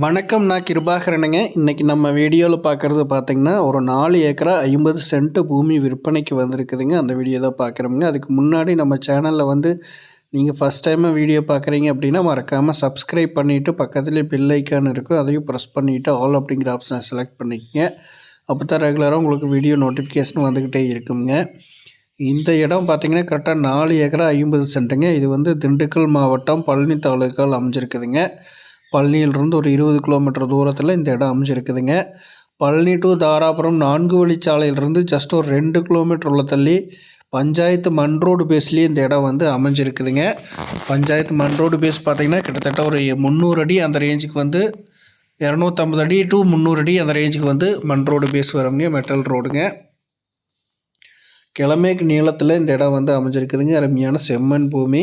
வணக்கம் நான் கிருபாகரனுங்க. இன்றைக்கி நம்ம வீடியோவில் பார்க்குறது பார்த்திங்கன்னா ஒரு நாலு ஏக்கரா ஐம்பது சென்ட் பூமி விற்பனைக்கு வந்திருக்குதுங்க. அந்த வீடியோ தான் பார்க்குறோமுங்க அதுக்கு முன்னாடி நம்ம சேனலில் வந்து நீங்கள் ஃபஸ்ட் டைமாக வீடியோ பார்க்குறீங்க அப்படின்னா மறக்காமல் சப்ஸ்கிரைப் பண்ணிவிட்டு பக்கத்துலேயே பெல் ஐக்கான் இருக்கும் அதையும் ப்ரெஸ் பண்ணிவிட்டு ஆல் அப்படிங்கிற ஆப்ஷனை செலக்ட் பண்ணிக்கங்க. அப்போ தான் ரெகுலராக உங்களுக்கு வீடியோ நோட்டிஃபிகேஷன் வந்துக்கிட்டே இருக்குங்க. இந்த இடம் பார்த்திங்கன்னா கரெக்டாக நாலு ஏக்கரா ஐம்பது சென்ட்டுங்க. இது வந்து திண்டுக்கல் மாவட்டம் பழனி தாலுக்கால் அமைஞ்சிருக்குதுங்க. பழனியிலிருந்து ஒரு இருபது கிலோமீட்டர் தூரத்தில் இந்த இடம் அமைஞ்சிருக்குதுங்க. பழனி டு தாராபுரம் நான்கு வழிச்சாலையிலிருந்து ஜஸ்ட் ஒரு ரெண்டு கிலோமீட்டர் உள்ள தள்ளி பஞ்சாயத்து மண் ரோடு பேஸ்லேயே இந்த இடம் வந்து அமைஞ்சிருக்குதுங்க. பஞ்சாயத்து மண் ரோடு பேஸ் பார்த்திங்கன்னா கிட்டத்தட்ட ஒரு முந்நூறு அடி அந்த ரேஞ்சுக்கு வந்து இரநூத்தம்பது அடி டு முந்நூறு அடி அந்த ரேஞ்சுக்கு வந்து மண் ரோடு பேஸ் வருங்க மெட்டல் ரோடுங்க கிழமைக்கு நீளத்தில் இந்த இடம் வந்து அமைஞ்சிருக்குதுங்க. அருமையான செம்மண் பூமி.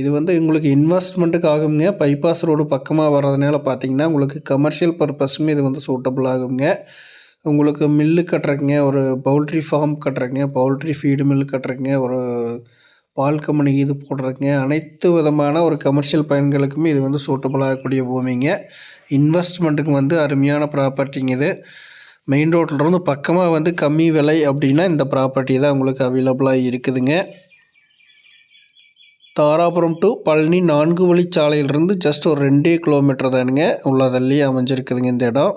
இது வந்து உங்களுக்கு இன்வெஸ்ட்மெண்ட்டுக்கு ஆகுங்க பைபாஸ் ரோடு பக்கமாக வர்றதுனால பார்த்தீங்கன்னா உங்களுக்கு கமர்ஷியல் பர்பஸுமே இது வந்து சூட்டபுள் ஆகுங்க உங்களுக்கு மில்லு கட்டுறீங்க ஒரு பவுல்ட்ரி ஃபார்ம் கட்டுறீங்க பவுல்ட்ரி ஃபீடு மில்லு கட்டுறீங்க ஒரு பால் கம்பெனி இது போடுறதுங்க. அனைத்து விதமான ஒரு கமர்ஷியல் பயன்களுக்குமே இது வந்து சூட்டபுள் ஆகக்கூடிய பூமிங்க. இன்வெஸ்ட்மெண்ட்டுக்கு வந்து அருமையான ப்ராப்பர்ட்டிங்க இது. மெயின் ரோட்டில் இருந்து பக்கமாக வந்து கம்மி விலை அப்படின்னா இந்த ப்ராப்பர்ட்டி தான் உங்களுக்கு அவைலபிளாக இருக்குதுங்க. தாராபுரம் டு பழனி நான்கு வழிச்சாலையிலிருந்து ஜஸ்ட் ஒரு ரெண்டே கிலோமீட்டர் தானுங்க. உள்ளதள்ளி அமைஞ்சிருக்குதுங்க இந்த இடம்.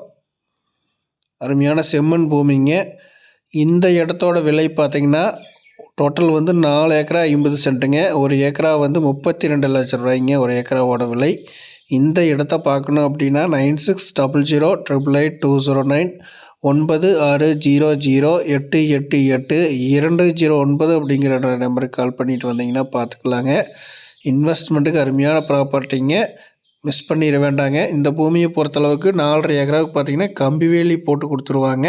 அருமையான செம்மண் பூமிங்க. இந்த இடத்தோட விலை பார்த்திங்கன்னா டோட்டல் வந்து நாலு ஏக்கரா ஐம்பது சென்ட்டுங்க. ஒரு ஏக்கரா வந்து முப்பத்தி ரெண்டு லட்சம் ரூபாய்ங்க ஒரு ஏக்கராவோட விலை. இந்த இடத்த பார்க்கணும் அப்படின்னா nine six double zero triple eight two zero nine ஒன்பது ஆறு ஜீரோ ஜீரோ எட்டு எட்டு எட்டு இரண்டு ஜீரோ ஒன்பது அப்படிங்கிற நம்பருக்கு கால் பண்ணிட்டு வந்தீங்கன்னா பார்த்துக்கலாங்க. இன்வெஸ்ட்மெண்ட்டுக்கு அருமையான ப்ராப்பர்ட்டிங்க மிஸ் பண்ணிட வேண்டாங்க. இந்த பூமியை பொறுத்தளவுக்கு நாலரை ஏக்கராவுக்கு பார்த்தீங்கன்னா கம்பி வேலி போட்டு கொடுத்துருவாங்க.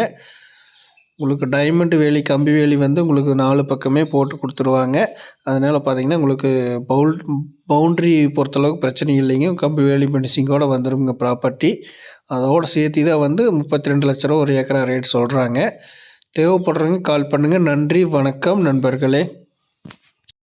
உங்களுக்கு டைமண்ட் வேலி கம்பி வேலி வந்து உங்களுக்கு நாலு பக்கமே போட்டு கொடுத்துருவாங்க. அதனால் பார்த்தீங்கன்னா உங்களுக்கு பவுல் பவுண்ட்ரி பொறுத்தளவுக்கு பிரச்சனை இல்லைங்க. கம்பி வேலி மெடிசிங்கோடு வந்துடுங்க ப்ராப்பர்ட்டி அதோடு சேர்த்து தான் வந்து முப்பத்தி ரெண்டு லட்ச ரூபா ஒரு ஏக்கரா ரேட் சொல்கிறாங்க தேவைப்படுறவங்க கால் பண்ணுங்கள் நன்றி வணக்கம் நண்பர்களே.